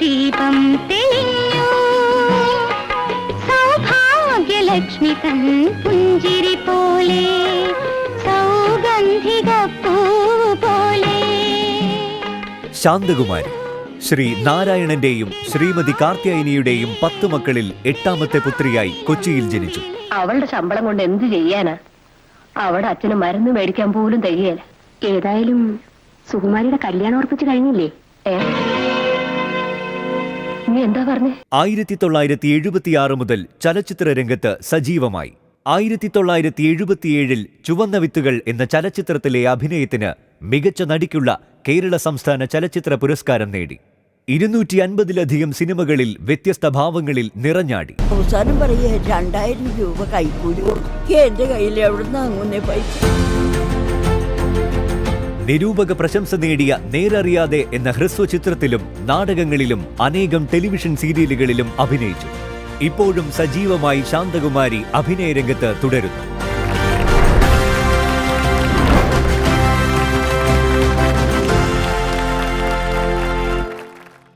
ദീപം തെളിഞ്ഞു. സൗഭാഗ്യലക്ഷ്മി തൻ പുഞ്ചിരി പോലെ സൗഗന്ധിക പോലെ. ശാന്തകുമാരി ശ്രീ നാരായണന്റെയും ശ്രീമതി കാർത്യായനിയുടെയും പത്ത് മക്കളിൽ എട്ടാമത്തെ പുത്രിയായി കൊച്ചിയിൽ ജനിച്ചു. അവളുടെ ശമ്പളം കൊണ്ട് എന്ത് ചെയ്യാനാ? അവിടെ അച്ഛന് മരുന്ന് മേടിക്കാൻ പോലും തികയല ഏതായാലും സുകുമാരിയുടെ കല്യാണം ഉറപ്പിച്ചു കഴിഞ്ഞില്ലേ? ഏ? എന്താ പറഞ്ഞേ? ആയിരത്തി തൊള്ളായിരത്തി എഴുപത്തിയാറ് മുതൽ ചലച്ചിത്ര രംഗത്ത് സജീവമായി. ആയിരത്തി തൊള്ളായിരത്തി എഴുപത്തിയേഴിൽ ചുവന്ന വിത്തുകൾ എന്ന ചലച്ചിത്രത്തിലെ അഭിനയത്തിന് മികച്ച നടിക്കുള്ള കേരള സംസ്ഥാന ചലച്ചിത്ര പുരസ്കാരം നേടി. ഇരുന്നൂറ്റി അൻപതിലധികം സിനിമകളിൽ വ്യത്യസ്ത ഭാവങ്ങളിൽ നിറഞ്ഞാടി. അവസാനം പറയുക രണ്ടായിരം രൂപ കൈക്കൂലി എന്റെ കയ്യിൽ എവിടുന്ന് അങ്ങനെ പൈസ? നിരൂപക പ്രശംസ നേടിയ നേരറിയാതെ എന്ന ഹ്രസ്വ ചിത്രത്തിലും നാടകങ്ങളിലും അനേകം ടെലിവിഷൻ സീരിയലുകളിലും അഭിനയിച്ചു. ഇപ്പോഴും സജീവമായി ശാന്തകുമാരി അഭിനയരംഗത്ത് തുടരുന്നു.